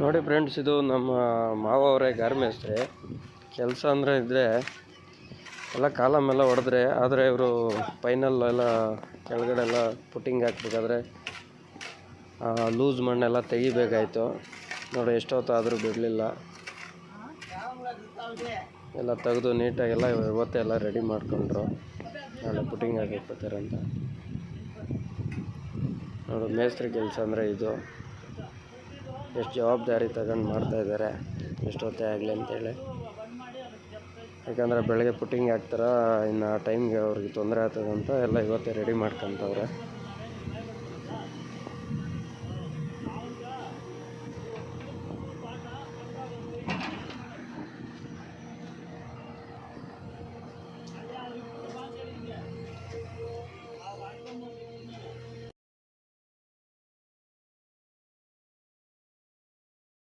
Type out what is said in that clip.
ನೋಡಿ ಫ್ರೆಂಡ್ಸ್ ಇದು ನಮ್ಮ ಮಾವ ಅವರೇ ಗಾರ್ಮೇಸ್ತ್ರಿ. ಕೆಲಸ ಅಂದರೆ ಇದ್ದರೆ ಎಲ್ಲ ಕಾಲಮ್ ಎಲ್ಲ ಹೊಡೆದ್ರೆ ಆದರೆ ಇವರು ಫೈನಲ್ ಎಲ್ಲ ಕೆಳಗಡೆ ಎಲ್ಲ ಪುಟ್ಟಿಂಗ್ ಹಾಕ್ಬೇಕಾದ್ರೆ ಲೂಸ್ ಮಣ್ಣೆಲ್ಲ ತೆಗಿಬೇಕಾಯ್ತು. ನೋಡಿ ಎಷ್ಟೊತ್ತಾದರೂ ಬಿಡಲಿಲ್ಲ. ಎಲ್ಲ ತೆಗೆದು ನೀಟಾಗೆಲ್ಲ ಇವತ್ತೆಲ್ಲ ರೆಡಿ ಮಾಡ್ಕೊಂಡ್ರು. ನಾಳೆ ಪುಟ್ಟಿಂಗ್ ಹಾಕಿರ್ತಾರೆ ಅಂತ. ನೋಡು, ಮೇಸ್ತ್ರಿ ಕೆಲಸ ಅಂದರೆ ಇದು. ಎಷ್ಟು ಜವಾಬ್ದಾರಿ ತಗೊಂಡು ಮಾಡ್ತಾ ಇದ್ದಾರೆ ಎಷ್ಟೊತ್ತೇ ಆಗಲಿ ಅಂತೇಳಿ ಯಾಕಂದರೆ ಬೆಳಗ್ಗೆ ಪುಟ್ಟಿಂಗ್ ಹಾಕ್ತಾರ, ಇನ್ನು ಆ ಟೈಮ್ಗೆ ಅವ್ರಿಗೆ ತೊಂದರೆ ಆಗ್ತದಂತ ಎಲ್ಲ ಇವತ್ತೇ ರೆಡಿ ಮಾಡ್ಕೊತವ್ರೆ.